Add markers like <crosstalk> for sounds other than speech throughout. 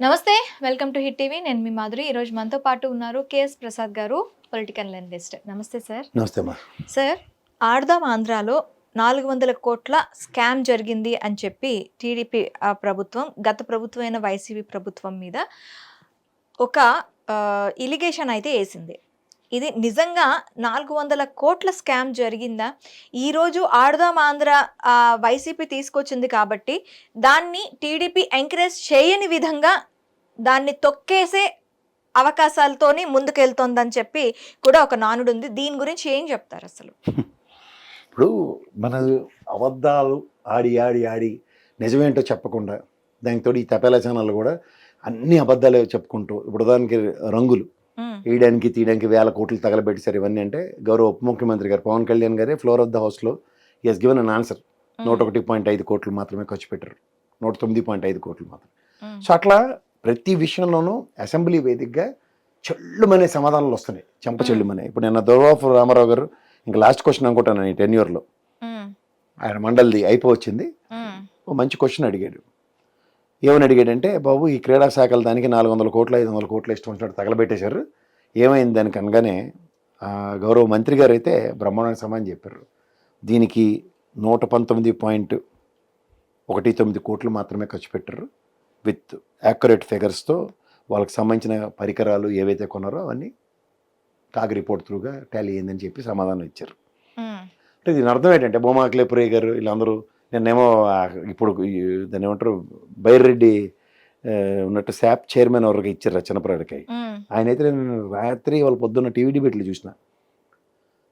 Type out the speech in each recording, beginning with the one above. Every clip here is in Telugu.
నమస్తే వెల్కమ్ టు హిట్ టీవీ. నేను మీ మాధురి. ఈరోజు మనతో పాటు ఉన్నారు KS Prasad garu political analyst. నమస్తే సార్. నమస్తే సార్ ఆడదాం ఆంధ్రాలో నాలుగు వందల కోట్ల స్కామ్ జరిగింది అని చెప్పి టీడీపీ ప్రభుత్వం గత ప్రభుత్వం అయిన వైసీపీ ప్రభుత్వం మీద ఒక ఇలిగేషన్ అయితే వేసింది. ఇది నిజంగా నాలుగు వందల కోట్ల స్కామ్ జరిగిందా? ఈరోజు ఆడదాం ఆంధ్ర వైసీపీ తీసుకొచ్చింది కాబట్టి దాన్ని టీడీపీ ఎంకరేజ్ చేయని విధంగా దాన్ని తొక్కేసే అవకాశాలతోని ముందుకెళ్తోందని చెప్పి కూడా ఒక నానుడు ఉంది. దీని గురించి ఏం చెప్తారు అసలు? ఇప్పుడు మన అబద్ధాలు ఆడి ఆడి ఆడి నిజమేంటో చెప్పకుండా దానితో ఈ తపేలా ఛానళ్ళు కూడా అన్ని అబద్ధాలే చెప్పుకుంటూ ఇప్పుడు దానికి రంగులు. వేయడానికి తీయడానికి వేల కోట్లు తగలబెట్టేశారు ఇవన్నీ అంటే గౌరవ ఉప ముఖ్యమంత్రి గారు పవన్ కళ్యాణ్ గారే ఫ్లోర్ ఆఫ్ ద హౌస్లో ఎస్ గివెన్ అన్ ఆన్సర్ నూట ఒకటి పాయింట్ ఐదు కోట్లు మాత్రమే ఖర్చు పెట్టారు. నూట తొమ్మిది పాయింట్ ఐదు కోట్లు మాత్రం సో అట్లా ప్రతి విషయంలోనూ అసెంబ్లీ వేదికగా చెల్లుమనే సమాధానాలు వస్తున్నాయి. చెంప చెల్లుమనే. ఇప్పుడు నిన్న దొరవాపు రామారావు గారు ఇంకా లాస్ట్ క్వశ్చన్ అనుకుంటాను ఈ టెన్యూర్లో ఆయన మండలిది అయిపోవచ్చింది. ఓ మంచి క్వశ్చన్ అడిగాడు. ఏమని అడిగాడంటే బాబు ఈ క్రీడా శాఖల దానికి నాలుగు వందల కోట్లు ఐదు వందల కోట్లు ఇష్టం వచ్చినట్టు తగలబెట్టేశారు. ఏమైంది దానికి అనగానే గౌరవ మంత్రి గారు అయితే బ్రహ్మాండ సమాధానం చెప్పారు. దీనికి నూట పంతొమ్మిది పాయింట్ ఒకటి తొమ్మిది కోట్లు మాత్రమే ఖర్చు పెట్టారు. విత్ యాక్యురేట్ ఫిగర్స్తో వాళ్ళకి సంబంధించిన పరికరాలు ఏవైతే కొన్నారో అవన్నీ కాగ్ రిపోర్ట్ త్రూగా టాలీ అయిందని చెప్పి సమాధానం ఇచ్చారు. అంటే దీని అర్థం ఏంటంటే బొమ్మ అఖిలేపురయ్య గారు వీళ్ళందరూ నిన్నేమో ఇప్పుడు ఈ దాన్ని ఏమంటారు బైరెడ్డి ఆ, ఉన్నట్టు శాప్ చైర్మన్ ఎవరికి ఇచ్చారు చిన్నపరాడికి ఉమ్, ఆయన అయితే నేను రాత్రి వాళ్ళ పొద్దున్న టీవీ డిబేట్లు చూసిన.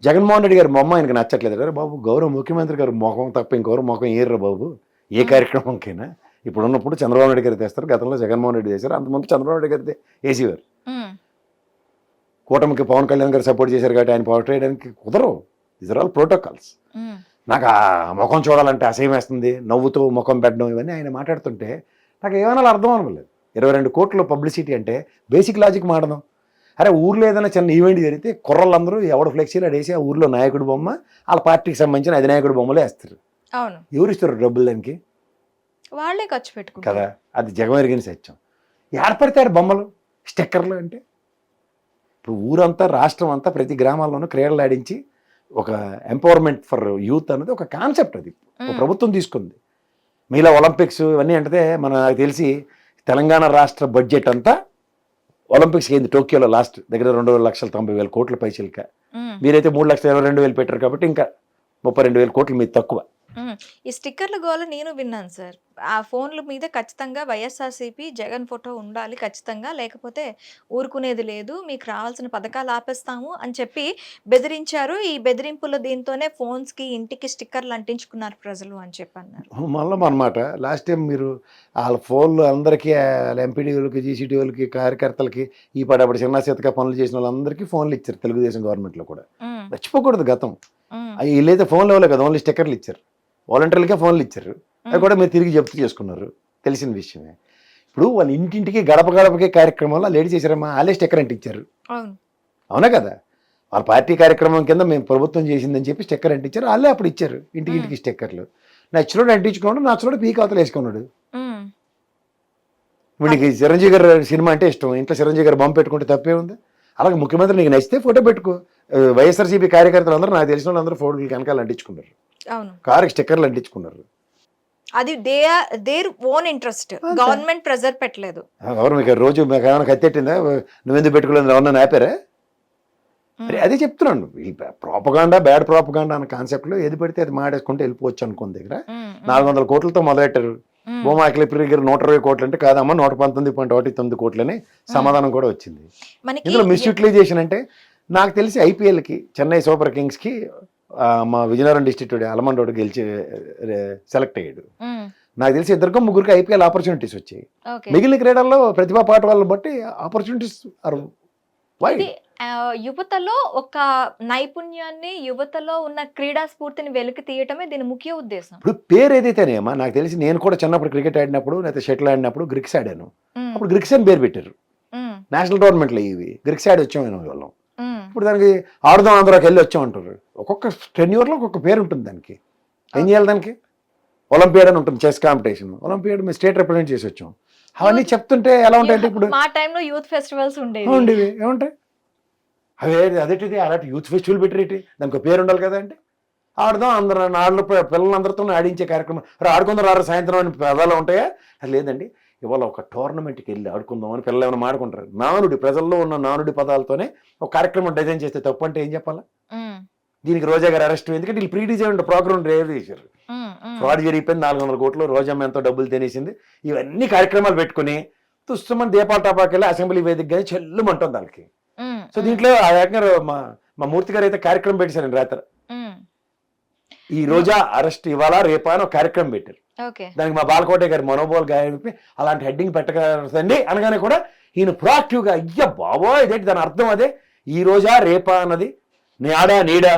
జగన్మోహన్ రెడ్డి గారి బొమ్మ ఆయనకి నచ్చట్లేదు. అరే బాబు గౌరవ ముఖ్యమంత్రి గారు ముఖం తప్ప ఇంకెవరు ముఖం ఏర్రా బాబు? ఏ కార్యక్రమంకైనా? ఇప్పుడు ఉన్నప్పుడు చంద్రబాబు నాయుడు గారు తెస్తారు గతంలో జగన్మోహన్ రెడ్డి చేశారు అంతకుముందు చంద్రబాబు నాయుడు గారి వేసేవారు. కూటమికి పవన్ కళ్యాణ్ గారు సపోర్ట్ చేశారు కాబట్టి ఆయన పవర్ చేయడానికి కుదరవు. ఇస్ ఆర్ ఆల్ ప్రోటోకాల్స్ నాకు ఆ ముఖం చూడాలంటే అసహ్యం వేస్తుంది. నవ్వుతూ ముఖం పెట్టడం ఇవన్నీ ఆయన మాట్లాడుతుంటే నాకు ఏమైనా అర్థం అవ్వలేదు. ఇరవై రెండు కోట్ల పబ్లిసిటీ అంటే బేసిక్ లాజిక్ మాడదాం అరే ఊర్లో ఏదైనా చిన్న ఈవెంట్ జరిగితే కుర్రలందరూ ఎవడు ఫ్లెక్సీలు అడేసి ఆ ఊర్లో నాయకుడి బొమ్మ వాళ్ళ పార్టీకి సంబంధించిన అధినాయకుడి బొమ్మలే వేస్తారు. అవును. ఎవరు ఇస్తారు డబ్బులు దానికి? వాళ్ళే ఖర్చు పెట్టుకుంటారు. కదా అది జగమెరిగిన సత్యం. ఏర్పడతారు బొమ్మలు స్టిక్కర్లు అంటే? ఇప్పుడు ఊరంతా రాష్ట్రం అంతా ప్రతి గ్రామాల్లోనూ క్రీడలు ఆడించి ఒక ఎంపవర్మెంట్ ఫర్ యూత్ అనేది ఒక కాన్సెప్ట్ అది. ప్రభుత్వం తీసుకుంది. మీలా ఒలింపిక్స్ ఇవన్నీ అంటే మన నాకు తెలిసి తెలంగాణ రాష్ట్ర బడ్జెట్ అంతా ఒలింపిక్స్ అయింది టోక్యోలో లాస్ట్ దగ్గర రెండు లక్షల తొంభై వేల కోట్ల పైసలక ఉమ్, మీరైతే మూడు లక్షల ఇరవై రెండు వేలు పెట్టారు కాబట్టి ఇంకా ముప్పై రెండు వేల కోట్లు మీది తక్కువ. ఈ స్టిక్కర్ల గోల నేను విన్నాను సార్. ఆ ఫోన్ల మీద ఖచ్చితంగా వైఎస్ఆర్సీపీ జగన్ ఫోటో ఉండాలి ఖచ్చితంగా. లేకపోతే ఊరుకునేది లేదు. మీకు రావాల్సిన పథకాలు ఆపేస్తాము అని చెప్పి బెదిరించారు. ఈ బెదిరింపుల దీంతోనే ఫోన్స్కి ఇంటికి స్టిక్కర్లు అంటించుకున్నారు ప్రజలు అని చెప్పి అన్నారు మళ్ళీ అనమాట లాస్ట్ టైం మీరు వాళ్ళ ఫోన్లు అందరికీ వాళ్ళ ఎంపీడీ వాళ్ళకి జీసీటీ వాళ్ళకి కార్యకర్తలకి ఈ పడబడి చిన్న చేతగా పనులు చేసిన వాళ్ళందరికీ ఫోన్లు ఇచ్చారు తెలుగుదేశం గవర్నమెంట్లో కూడా. మర్చిపోకూడదు గతం. వీళ్ళైతే ఫోన్లు ఇవ్వలేదు కదా ఓన్లీ స్టిక్కర్లు ఇచ్చారు. వాలంటీర్లకే ఫోన్లు ఇచ్చారు. అవి కూడా మీరు తిరిగి జప్తు చేసుకున్నారు. తెలిసిన విషయమే. ఇప్పుడు వాళ్ళ ఇంటింటికి గడప గడపకే కార్యక్రమంలో లేడీ చేశారమ్మా వాళ్ళే స్టిక్కర్ అంటే ఇచ్చారు. అవును. కదా? వాళ్ళ పార్టీ కార్యక్రమం కింద మేము ప్రభుత్వం చేసిందని చెప్పి స్టిక్కర్ అంటించారు వాళ్ళే అప్పుడు ఇచ్చారు ఇంటికి ఇంటికి స్టిక్కర్లు. నచ్చినోడు అంటించుకున్నాడు నచ్చినోడు పీక్ అవతలు వేసుకున్నాడు. వీడికి చిరంజీవి గారు సినిమా అంటే ఇష్టం. ఇంట్లో చిరంజీవి గారు బొమ్మ పెట్టుకుంటే తప్పే ఉంది. అలాగే ముఖ్యమంత్రి నీకు నచ్చితే ఫోటో పెట్టుకో. వైఎస్ఆర్సీపీ కార్యకర్తలు అందరూ నాకు తెలిసిన వాళ్ళందరూ ఫోటోలు వెనకాల అంటించుకున్నారు. కారుకి స్టిక్కర్లు అంటించుకున్నారు. అది they their own interest. Government pressure పెట్టలేదు. ఎవరు మీకు రోజు మీకు ఏమైనా కత్తెట్టిందా? నువ్వెందుకు పెట్టుకోలేదు? ఎవరన్నా ఆపారా? అదే చెప్తున్నాను. ఈ ప్రాపగాండా బ్యాడ్ ప్రాపగాండా అన్న కాన్సెప్ట్లో ఏది పడితే అది మాడేసుకుంటే వెళ్ళిపోవచ్చు అనుకున్న దగ్గర నాలుగు వందల కోట్లతో మొదలెట్టారు. ఉమ్. భూమా అఖిలప్రియ గారు నూట ఇరవై కోట్లు అంటే కాదమ్మా నూట పంతొమ్మిది పాయింట్ ఒకటి తొమ్మిది కోట్లని సమాధానం కూడా వచ్చింది. మనకి ఇందులో మిస్యూటిలైజేషన్ అంటే నాకు తెలిసి ఐపీఎల్కి చెన్నై సూపర్ కింగ్స్కి మా విజయనగరం డిస్ట్రిక్ట్ అలమండ్ రోడ్ గెలిచి సెలెక్ట్ అయ్యాడు. నాకు తెలిసి ఇద్దరికో ముగ్గురికి ఐపీఎల్ ఆపర్చునిటీస్ వచ్చాయి. మిగిలిన క్రీడల్లో ప్రతిభా పాట వాళ్ళని బట్టి ఆపర్చునిటీస్ ఆర్ వైడ్ యువతలో ఒక నైపుణ్యాన్ని యువతలో ఉన్న క్రీడా స్ఫూర్తిని వెలికి తీయటమే దీని ముఖ్య ఉద్దేశం. ఇప్పుడు పేరు ఏదైతేనేమా నాకు తెలిసి నేను కూడా చిన్నప్పుడు క్రికెట్ ఆడినప్పుడు లేకపోతే షటిల్ ఆడినప్పుడు గ్రిక్స్ ఆడాను. అప్పుడు గ్రిక్స్ అని పేరు పెట్టారు. నేషనల్ టోర్నమెంట్లో ఇవి. గ్రిక్స్ ఆడి వచ్చాం వాళ్ళం ఇప్పుడు దానికి ఆడుదాం ఆంధ్రాకి వెళ్ళి వచ్చాం అంటారు ఒక్కొక్క టెన్యూర్లో ఒక్కొక్క పేరు ఉంటుంది దానికి. ఏం చేయాలి దానికి? ఒలింపియాడ్ అని ఉంటుంది చెస్ కాంపిటీషన్. ఒలింపియాడ్ మేము స్టేట్ రిప్రజెంట్ చేసి వచ్చాం. అవన్నీ చెప్తుంటే ఎలా ఉంటాయంటే ఇప్పుడు మా టైంలో యూత్ ఫెస్టివల్స్ ఉండేవి. ఉండేవి. ఏముంటాయి? అవే అదేంటిది? అలాంటి యూత్ ఫెస్టివల్ పెట్టరేటి దానికి పేరు ఉండాలి కదా అంటే. ఆడదాం అందరూ నాళ్ళు పిల్లలందరితో ఆడించే కార్యక్రమం. రా ఆడుకుందాం రారు సాయంత్రం అని పదాలు ఉంటాయా? అది లేదండి. ఇవాళ ఒక టోర్నమెంట్కి వెళ్ళి ఆడుకుందాం అని పిల్లలు ఏమైనా మాడుకుంటారు. నానుడి ప్రజల్లో ఉన్న నానుడి పదాలతోనే ఒక కార్యక్రమం డిజైన్ చేస్తే తప్పు అంటే ఏం చెప్పాలా? దీనికి రోజా గారు అరెస్ట్ ఎందుకంటే వీళ్ళు ప్రీ డిజైన్ ప్రోగ్రామ్ రేవ్ చేశారు. ఫ్రాడ్ జరిగిపోయింది నాలుగు వందల కోట్లు రోజమ్మ ఎంతో డబ్బులు తినేసింది. ఇవన్నీ కార్యక్రమాలు పెట్టుకుని తుస్తమని దీపాల టపాకెళ్ళి అసెంబ్లీ వేదిక కానీ చెల్లుమంటుంది వాళ్ళకి ఉమ్, సో దీంట్లో ఆ ఏకంగా మా మా మూర్తి గారు అయితే కార్యక్రమం పెట్టారు రాత్రి. ఈ రోజా అరెస్ట్ ఇవాళ రేపా అని ఒక కార్యక్రమం పెట్టారు. దానికి మా బాలకోట గారి మనోబోల్ గారి అలాంటి హెడ్డింగ్ పెట్టగలండి అనగానే కూడా ఈయన proactive గా అయ్య బాబో ఇదేంటి దాని అర్థం అదే? ఈ రోజా రేపా అన్నది? నాడా నీడా?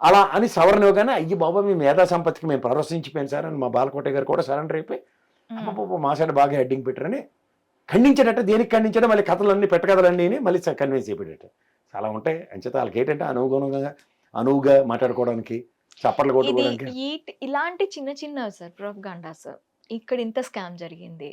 అలా అని సవరణ ఇవ్వగానే అయ్యి బాబా మీ మేధా సంపత్తికి మేము ప్రదర్శించిపోయాను సార్ అని మా బాలకోట గారు కూడా సరెండర్ అయిపోయి మా సైడ్ బాగా హెడ్డింగ్ పెట్టారని ఖండించేటట్టు దేనికి ఖండించడం మళ్ళీ కథలన్నీ పెట్టకథలన్నీ అని మళ్ళీ కన్విన్స్ చేయబడేట చాలా ఉంటాయి అంచేత వాళ్ళకి ఏంటంటే అనుగుణంగా అనువుగా మాట్లాడుకోవడానికి చప్పట్లు కొట్టుకోవడానికి? ఇలాంటి చిన్న చిన్న సార్ ప్రోపగాండా సార్ ఇక్కడ ఇంత స్కామ్ జరిగింది.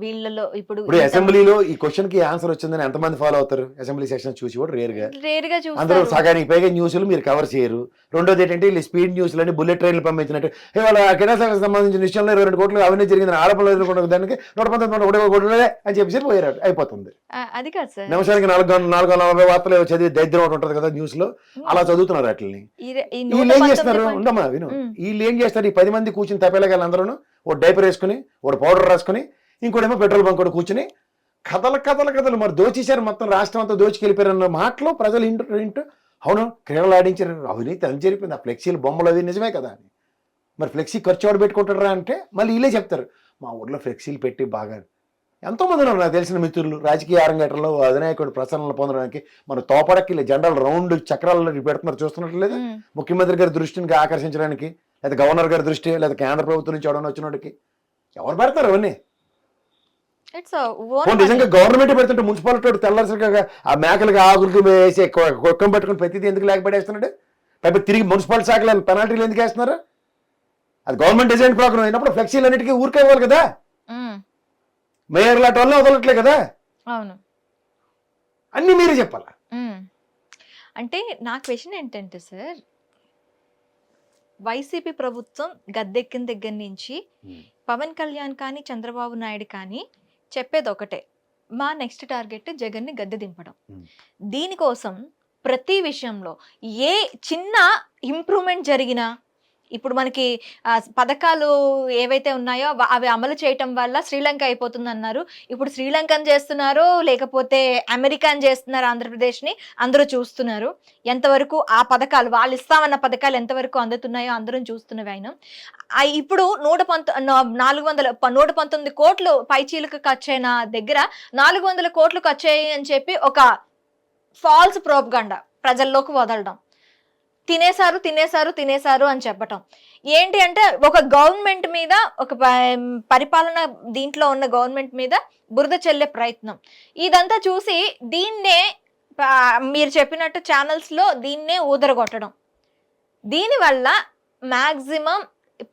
వీళ్ళలో ఇప్పుడు ఇప్పుడు అసెంబ్లీలో ఈ క్వశ్చన్కి ఆన్సర్ వచ్చిందని ఎంతమంది ఫాలో అవుతారు? అసెంబ్లీ సెక్షన్ చూసి కూడా రేర్గా రేర్గా అందరూ సగానికి పైగా న్యూస్లు మీరు కవర్ చేయరు. రెండోది ఏంటంటే వీళ్ళు స్పీడ్ న్యూస్లు అని బుల్లెట్ ట్రైన్లు పంపించినట్టు. ఇవాళ కిరాసాకు సంబంధించిన విషయంలో ఇరవై రెండు కోట్లు జరిగింది ఆడపల్లి ఎదుర్కొన్న దానికి నూట పంతొమ్మిది నూట ఒకటి కోట్లే అని చెప్పేసి పోయారు అయిపోతుంది. అది కాదు సార్. నిమిషానికి నాలుగు నాలుగు నలభై వార్తలు చదివి దరిద్రం ఒకటి ఉంటుంది కదా న్యూస్లో అలా చదువుతున్నారు వాటిని వీళ్ళు ఏం 119 చేస్తున్నారు? ఉండమ్మా విను. వీళ్ళు ఏం చేస్తారు? ఈ పది మంది కూర్చుని తప్పేలాగా అందరూ ఒక డైపర్ వేసుకుని ఒక పౌడర్ రాసుకుని ఇంకోటేమో పెట్రోల్ బంక్ కూడా కూర్చుని కథలు కథలు కథలు. మరి దోచేశారు మొత్తం రాష్ట్రం అంతా దోచుకెళ్ళిపోయారు అన్న మాటలో ప్రజలు ఇంటూ ఇంటూ అవును క్రీడలు ఆడించారు. అవినీతి అని జరిపింది ఆ ఫ్లెక్సీలు బొమ్మలు అవి నిజమే కదా అని. మరి ఫ్లెక్సీ ఖర్చు ఎవడు పెట్టుకుంటారా అంటే మళ్ళీ వీళ్ళే చెప్తారు. మా ఊర్లో ఫ్లెక్సీలు పెట్టి బాగా ఎంతో మంది ఉన్నారు నాకు తెలిసిన మిత్రులు. రాజకీయ అరంగేటంలో అధినాయకుడు ప్రసన్నలు పొందడానికి మన తోపడకి జెండల్ రౌండ్ చక్రాలు పెడుతున్నారు. చూస్తున్నట్లు లేదు? ఉమ్, ముఖ్యమంత్రి గారి దృష్టిని ఆకర్షించడానికి లేదా గవర్నర్ గారి దృష్టి లేదా కేంద్ర ప్రభుత్వం నుంచి ఎవడన్నా వచ్చినోడికి ఎవరు పెడతారు అవన్నీ? నిజంగా గవర్నమెంట్ పెడుతుంటే మున్సిపాలిటీ తెల్లసరిగా ఆ మేకలకి ఆకులకి వేసి కుక్కం పెట్టుకుని ప్రతిదీ ఎందుకు లేకపోతేస్తున్నాడు పైపు తిరిగి మున్సిపాలిటీ శాఖలు పెనాల్టీలు ఎందుకు వేస్తున్నారు? అది గవర్నమెంట్ డిజైన్ ప్రోగ్రామ్ అయినప్పుడు ఫ్లెక్సీలు అన్నిటికీ ఊరికే ఇవ్వాలి కదా? మేయర్ లాంటి వాళ్ళని వదలట్లే కదా? అవును. అన్ని మీరే చెప్పాలా. అంటే నా క్వశ్చన్ ఏంటంటే సార్ వైసీపీ ప్రభుత్వం గద్దెక్కిన దగ్గర నుంచి పవన్ కళ్యాణ్ కానీ చంద్రబాబు నాయుడు కానీ చెప్పేది ఒకటే. మా నెక్స్ట్ టార్గెట్ జగన్ని గద్దె దింపడం. దీనికోసం ప్రతి విషయంలో ఏ చిన్న ఇంప్రూవ్మెంట్ జరిగినా ఇప్పుడు మనకి పథకాలు ఏవైతే ఉన్నాయో అవి అమలు చేయటం వల్ల శ్రీలంక అయిపోతుంది అన్నారు ఇప్పుడు శ్రీలంకన్ చేస్తున్నారు లేకపోతే అమెరికాన్ చేస్తున్నారు ఆంధ్రప్రదేశ్ని అందరూ చూస్తున్నారు. ఎంతవరకు ఆ పథకాలు వాళ్ళు ఇస్తామన్న పథకాలు ఎంతవరకు అందుతున్నాయో అందరం చూస్తున్నవి ఆయన ఇప్పుడు నూట పంత నాలుగు వందల నూట పంతొమ్మిది కోట్లు పైచీలకు ఖర్చైన దగ్గర నాలుగు వందల కోట్లు ఖర్చు అని చెప్పి ఒక ఫాల్స్ ప్రోప్గండ ప్రజల్లోకి వదలడం. తినేశారు తినేశారు తినేశారు అని చెప్పటం. ఏంటి అంటే ఒక గవర్నమెంట్ మీద ఒక పరిపాలన దీంట్లో ఉన్న గవర్నమెంట్ మీద బురద చెల్లే ప్రయత్నం. ఇదంతా చూసి దీన్నే మీరు చెప్పినట్టు ఛానల్స్లో దీన్నే ఊదరగొట్టడం. దీనివల్ల మ్యాక్సిమం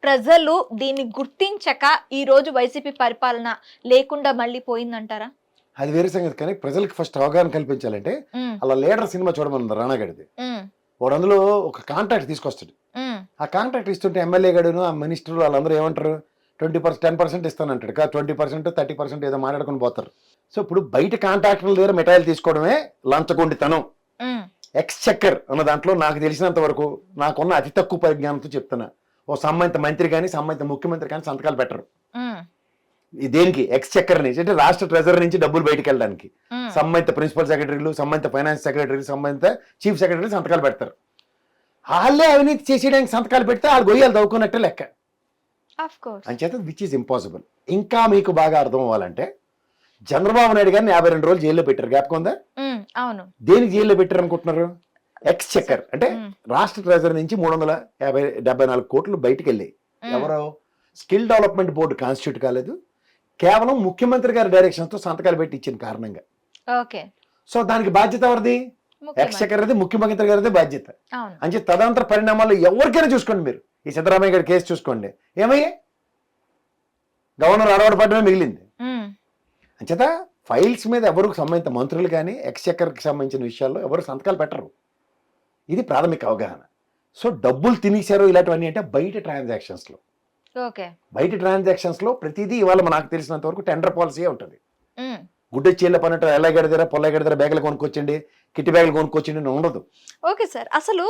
ప్రజలు దీన్ని గుర్తించక ఈ రోజు వైసీపీ పరిపాలన లేకుండా మళ్ళీ పోయిందంటారా? అది వేరే సంగతి. కానీ ప్రజలకు ఫస్ట్ అవగాహన కల్పించాలంటే అలా లీడర్ సినిమా చూడమన్నారు రాణాగడిది వాడు అందులో ఒక కాంట్రాక్ట్ తీసుకొస్తాడు. ఆ కాంట్రాక్ట్ ఇస్తుంటే ఎమ్మెల్యే గడును ఆ మినిస్టర్ వాళ్ళందరూ ఏమంటారు? ట్వంటీ పర్సెంట్ టెన్ పర్సెంట్ ఇస్తానంటాడు. కా ట్వంటీ పర్సెంట్ థర్టీ పర్సెంట్ ఏదో మాట్లాడుకుని పోతారు. సో ఇప్పుడు బయట కాంట్రాక్టర్ల దగ్గర మిఠాయిలు తీసుకోవడమే లంచగొండితనం. ఉమ్, ఎక్స్ చెక్కర్ అన్న దాంట్లో నాకు తెలిసినంత వరకు నాకున్న అతి తక్కువ పరిజ్ఞానంతో చెప్తున్నా. ఓ సంబంధిత మంత్రి కానీ సంబంధిత ముఖ్యమంత్రి కానీ సంతకాలు పెట్టరు. దేనికి? ఎక్స్ చెక్కర్ నుంచి అంటే రాష్ట్ర ట్రెజరీ నుంచి డబ్బులు బయటికి వెళ్ళడానికి. సంబంధిత ప్రిన్సిపల్ సెక్రటరీలు సంబంధిత ఫైనాన్స్ సెక్రటరీలు సంబంధిత చీఫ్ సెక్రటరీ సంతకాలు పెడతారు. వాళ్ళే అవినీతి చేసేయడానికి సంతకాలు పెడితే వాళ్ళు గొయ్యాలు తవ్వుకున్నట్టే లెక్క. అంచేత విచ్ ఈజ్ ఇంపాసిబుల్ ఇంకా మీకు బాగా అర్థం అవ్వాలంటే చంద్రబాబు నాయుడు గారిని యాభై రెండు రోజులు జైల్లో పెట్టారు. జ్ఞాపకం ఉందా? అవును. దేనికి జైల్లో పెట్టారు అనుకుంటున్నారు? ఎక్స్ చెక్కర్ అంటే రాష్ట్ర ట్రెజరీ నుంచి మూడు వందల యాభై డెబ్బై నాలుగు కోట్లు బయటికి వెళ్ళాయి. ఎవరో? స్కిల్ డెవలప్మెంట్ బోర్డు కాన్స్టిట్యూట్ కాలేదు. కేవలం ముఖ్యమంత్రి గారి డైరెక్షన్తో సంతకాలు పెట్టి ఇచ్చిన కారణంగా. ఓకే. సో దానికి బాధ్యత ఎవరిది? ఎక్స్ ముఖ్యమంత్రి. సెక్రటరీ ముఖ్యమంత్రి గారిది బాధ్యత. అంటే తదనంతర పరిణామాలు ఎవరికైనా చూసుకోండి మీరు. ఈ సిద్ధరామయ్య గారి కేసు చూసుకోండి. ఏమయ్యే? గవర్నర్ అడవడపడమే మిగిలింది. అంచేత ఫైల్స్ మీద ఎవరికి సంబంధించిన మంత్రులు కానీ ఎక్స్చెక్కర్కి సంబంధించిన విషయాల్లో ఎవరు సంతకాలు పెట్టరు. ఇది ప్రాథమిక అవగాహన. సో డబ్బులు తినేశారు ఇలాంటివన్నీ అంటే బయట ట్రాన్సాక్షన్స్లో బయట ట్రాన్సాక్షన్స్లో ప్రతిదీ ఇవాళ నాకు తెలిసినంత వరకు టెండర్ పాలసీ ఉంటుంది. గుడ్డ చీళ్ళ గడిదారా పొల్ల గడిదారా బ్యాగులు కొనుక్కొచ్చండి కిట్టి బ్యాగులు కొనుక్కొచ్చండి ఉండదు. Okay sir. అసలు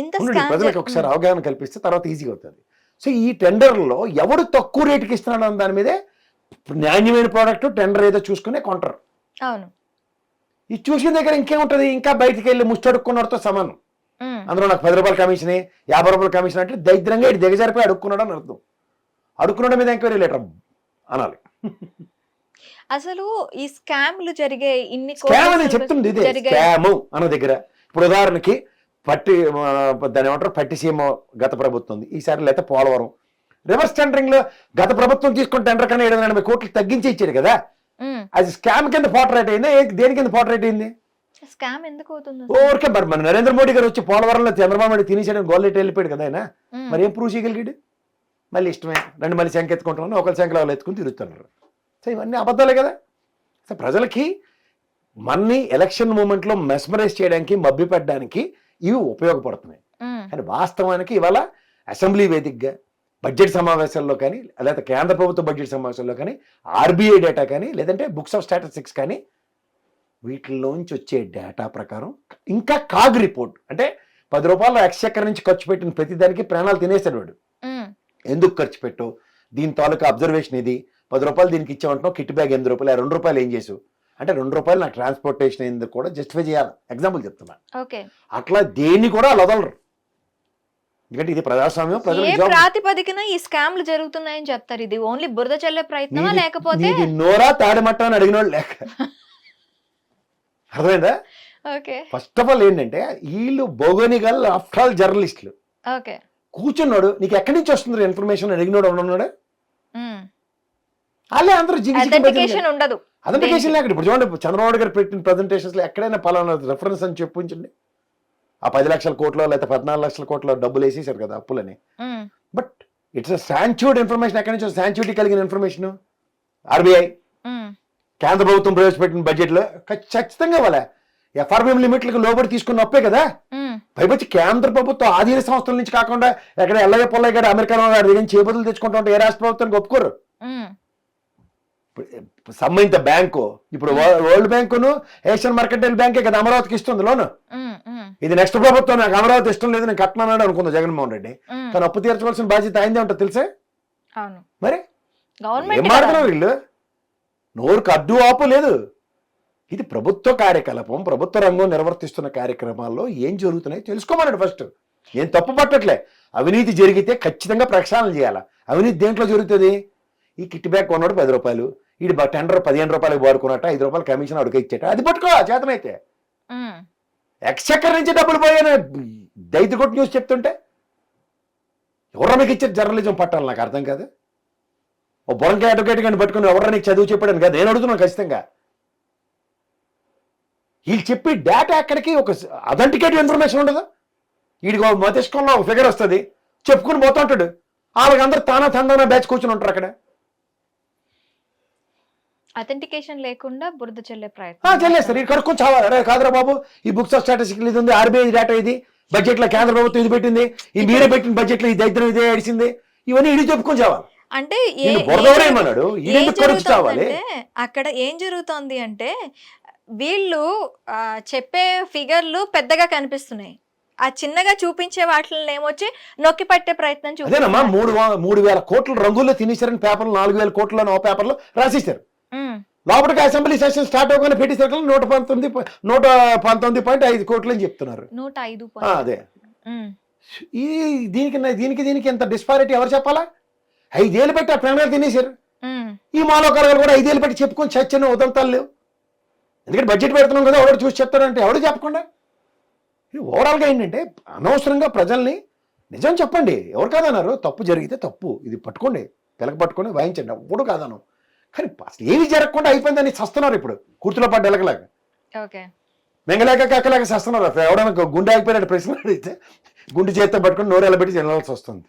ఇంత ప్రజలకు ఒకసారి అవగాహన కల్పిస్తే తర్వాత ఈజీగా అవుతుంది. సో ఈ టెండర్లో ఎవడు తక్కువ రేటుకి ఇస్తున్నాడు అన్న దాని మీదే నాణ్యమైన ప్రోడక్ట్ టెండర్ ఏదో చూసుకునే కొంటారు. అవును. ఇది చూసిన దగ్గర ఇంకేముంటది? ఇంకా బయటికి వెళ్ళి ముష్టడుక్కున్నతో సమానం. అందులో నాకు పది రూపాయల కమిషన్ యాభై రూపాయల కమిషన్ అంటే దరిద్రంగా ఇటు దిగజారిపోయి అడుక్కున్నాడు అని అర్థం. అడుక్కున్నాడు మీద ఎంక్వైరీ లెటర్ అనాలి. అసలు ఈ స్కామ్లు జరిగే ఇన్ని స్కామ్ అని చెప్తుంది ఇదే. స్కామ్ అన్న దగ్గర. ఇప్పుడు ఉదాహరణకి పట్టి దాని ఏమంటారు? పట్టిసీమ గత ప్రభుత్వం ఉంది. ఈసారి లేకపోతే పోలవరం. రివర్స్ టెండరింగ్లో గత ప్రభుత్వం తీసుకున్న టెండర్ కన్నా ఏడు వందల ఎనభై కోట్లు తగ్గించి ఇచ్చాడు కదా. అది స్కామ్ కింద పోర్ట్రేట్ అయిందా? దేని కింద పోర్ట్రేట్ అయింది? స్కామ్ ఎందుకు అవుతుంది? ఊరికే మరి మన నరేంద్ర మోడీ గారు వచ్చి పోలవరంలో చంద్రబాబు నాయుడు తినేసాడని గోల్లెట్ వెళ్ళిపోయాడు కదా ఆయన. మరి ఏం ప్రూవ్ చేయగలిగాడు? మళ్ళీ ఇష్టమే. రెండు మళ్ళీ శంఖ ఎత్తుకుంటున్నాను ఒకరి శంఖలో వాళ్ళు ఎత్తుకుని తిరుగుతున్నారు. సో ఇవన్నీ అబద్ధాలే కదా. సో ప్రజలకి మన్ని ఎలక్షన్ మూమెంట్లో మెస్మరైజ్ చేయడానికి మభ్యపెట్టడానికి ఇవి ఉపయోగపడుతున్నాయి. కానీ వాస్తవానికి ఇవాళ అసెంబ్లీ వేదికగా బడ్జెట్ సమావేశాల్లో కానీ లేదా కేంద్ర ప్రభుత్వ బడ్జెట్ సమావేశాల్లో కానీ ఆర్బీఐ డేటా కానీ లేదంటే బుక్స్ ఆఫ్ స్టాటిస్టిక్స్ కానీ వీటిలోంచి వచ్చే డేటా ప్రకారం ఇంకా కాగ్ రిపోర్ట్ అంటే పది రూపాయలు ఎక్స్చక్కర్ నుంచి ఖర్చు పెట్టిన ప్రతిదానికి ప్రాణాలు తినేస్తాడు వాడు. ఎందుకు ఖర్చు పెట్టు? దీని తాలూకా అబ్జర్వేషన్ ఇది. పది రూపాయలు దీనికి ఇచ్చామంటున్నావు కిట్ బ్యాగ్ ఎనిమిది రూపాయలు రెండు రూపాయలు ఏం చేసు అంటే రెండు రూపాయలు నాకు ట్రాన్స్పోర్టేషన్ అయింది కూడా జస్టిఫై చేయాలి. ఎగ్జాంపుల్ చెప్తున్నా. ఓకే. అట్లా దేన్ని కూడా వదలరు. ఎందుకంటే ఇది ప్రజాస్వామ్యం జాబ్ ప్రాతిపదికన ఈ స్కామ్లు జరుగుతున్నాయని చెప్తారు ఇది. ఓన్లీ బురద చల్లే ప్రయత్నమా లేకపోతే నోరా తాడమట్ట అని అడిగిన వాళ్ళు లేక. <laughs> అర్థమైందా? ఓకే. ఫస్ట్ ఆఫ్ ఆల్ ఏంటంటే వీళ్ళు బోగోనిగల్ ఆఫ్టర్ ఆల్ జర్నలిస్టులు. ఓకే. కూర్చున్నాడు నీకు ఎక్కడి నుంచి వస్తుంది ఇన్ఫర్మేషన్ అడిగినాడు ఉన్నాడు? వాళ్ళే అందరూ అథెంటికేషన్ ఉండదు. అథెంటికేషన్ లేక ఇప్పుడు చూడండి చంద్రబాబు గారు పెట్టిన ప్రజెంటేషన్స్లో ఎక్కడైనా పలానా రెఫరెన్స్ అని చెప్పుంచండి. ఆ పది లక్షల కోట్లో లేకపోతే పద్నాలుగు లక్షల కోట్లో డబ్బులు వేసేసారు కదా అప్పులని. బట్ ఇట్స్ శాంచ్యూడ్ ఇన్ఫర్మేషన్ ఎక్కడి నుంచి శాంచ్యూటీ కలిగిన ఇన్ఫర్మేషన్ ఆర్బీఐ కేంద్ర ప్రభుత్వం ప్రవేశపెట్టిన బడ్జెట్లో ఖచ్- ఖచ్చితంగా వాళ్ళ ఎఫ్ఆర్బిఎం లిమిట్లకు లోబడి తీసుకున్న అప్పే కదా? పైపచ్చి కేంద్ర ప్రభుత్వం ఆధీన సంస్థల నుంచి కాకుండా ఎక్కడ ఎల్లయ్య పొల్లయ్య గారు అమెరికా గారి దగ్గర చేబదులు తెచ్చుకుంటా ఉంటే ఏ రాష్ట్ర ప్రభుత్వానికి ఒప్పుకోరు? సంబంధిత బ్యాంకు ఇప్పుడు వర- వరల్డ్ బ్యాంకును ఏషియన్ మార్కెటైల్ బ్యాంకే కదా అమరావతికి ఇస్తుంది లోన్. ఇది నెక్స్ట్ ప్రభుత్వం నాకు అమరావతి ఇష్టం లేదు నేను కట్టనన్నాడు అనుకుంది జగన్మోహన్ రెడ్డి? కానీ అప్పు తీర్చవలసిన బాధ్యత అయిందే ఉంటుంది తెలుసే? మరి? ఏం మాడుతున్నారు వీళ్ళు? నోరుకు అడ్డు ఆపు లేదు. ఇది ప్రభుత్వ కార్యకలాపం ప్రభుత్వ రంగం నిర్వర్తిస్తున్న కార్యక్రమాల్లో ఏం జరుగుతున్నాయి తెలుసుకోమన్నాడు ఫస్ట్. ఏం తప్పు పట్టట్లే. అవినీతి జరిగితే ఖచ్చితంగా ప్రక్షాళన చేయాలి? అవినీతి దేంట్లో జరుగుతుంది? ఈ కిట్ బ్యాగ్ కొన్నాడు పది రూపాయలు. ఈ టెండర్ పదిహేను రూపాయలకు వాడుకున్నట్ట ఐదు రూపాయలు కమిషన్ అడుగు ఇచ్చేట. అది పట్టుకో చేతనైతే. ఎక్స్చక్కర్ నుంచి డబ్బులు పోయాను దైతు కొట్టి న్యూస్ చెప్తుంటే? ఎవరు మీకు ఇచ్చే జర్నలిజం పట్టాలి నాకు అర్థం కాదు. ఓ బొరంకాయ అడ్వకేట్ కానీ పట్టుకుని ఎవరు నీకు చదువు చెప్పాడని కాదు. నేను అడుగుతున్నాను ఖచ్చితంగా. వీళ్ళు చెప్పి డేటా ఎక్కడికి? ఒక అథెంటికేటివ్ ఇన్ఫర్మేషన్ ఉండదు? వీడికి ఒక మతిష్కంలో ఒక ఫిగర్ వస్తుంది చెప్పుకుని పోతూ ఉంటాడు. వాళ్ళకందరూ తానా తందానా బ్యాచ్ కూర్చుని ఉంటారు అక్కడ. అథెంటికేషన్ లేకుండా బురద చల్లే ప్రయత్నం. చెల్లేస్తారు. ఇది కనుక్కొని చావాలి. కాదురా బాబు ఈ బుక్స్ ఆఫ్ స్టాటిస్టిక్ ఇది ఉంది ఆర్బీఐ డేటా ఇది బడ్జెట్లో కేంద్ర ప్రభుత్వం ఇది పెట్టింది ఈ మీరే పెట్టిన బడ్జెట్లో ఈ దరిద్రం ఇదే అడిసింది ఇవన్నీ ఇది చెప్పుకొని చావాలి. అంటే అక్కడ ఏం జరుగుతోంది అంటే వీళ్ళు చెప్పే ఫిగర్లు పెద్దగా కనిపిస్తున్నాయి. ఆ చిన్నగా చూపించే వాటిని ఏమొచ్చి నొక్కి పట్టే ప్రయత్నం అదేనమ్మా. మూడు మూడు వేల కోట్ల రంగుల్లో తినేశారని పేపర్లు నాలుగు వేల కోట్ల ఓ పేపర్లో రాసేశారు లోపలికి అసెంబ్లీ సెషన్ స్టార్ట్ అవ్వగానే పెట్టేసరికి నూట పంతొమ్మిది నూట పంతొమ్మిది పాయింట్ ఐదు కోట్లు అని చెప్తున్నారు. నూట ఐదు. అదే. ఈ దీనికి దీనికి దీనికి ఎంత డిస్పారిటీ ఎవరు చెప్పాలా? ఐదేళ్ళు పెట్టి ఆ ప్రణాళిక తినేశారు. ఈ మాలోకరాలు కూడా ఐదేళ్ళు పెట్టి చెప్పుకొని చచ్చిన ఉదంతాలు లేవు. ఎందుకంటే బడ్జెట్ పెడుతున్నాం కదా ఎవరు చూసి చెప్తారంటే ఎవరు చెప్పకుండా? ఓవరాల్గా ఏంటంటే అనవసరంగా ప్రజల్ని నిజం చెప్పండి. ఎవరు కాదన్నారు? తప్పు జరిగితే తప్పు. ఇది పట్టుకోండి. పిలక పట్టుకొని వాయించండి. ఎప్పుడు కాదను కానీ అసలు ఏమి జరగకుండా అయిపోయిందని చస్తున్నారు ఇప్పుడు. కుర్తులో పడ్డ ఎలకలాగా. ఓకే. మెంగలేక కక్కలేక చస్తున్నారు ఎవడైనా గుండె ఆగిపోయినట్టు ప్రశ్న అడిగితే గుండె చేత్తో పట్టుకొని నోరు ఎలబెట్టి తినాల్సి వస్తుంది.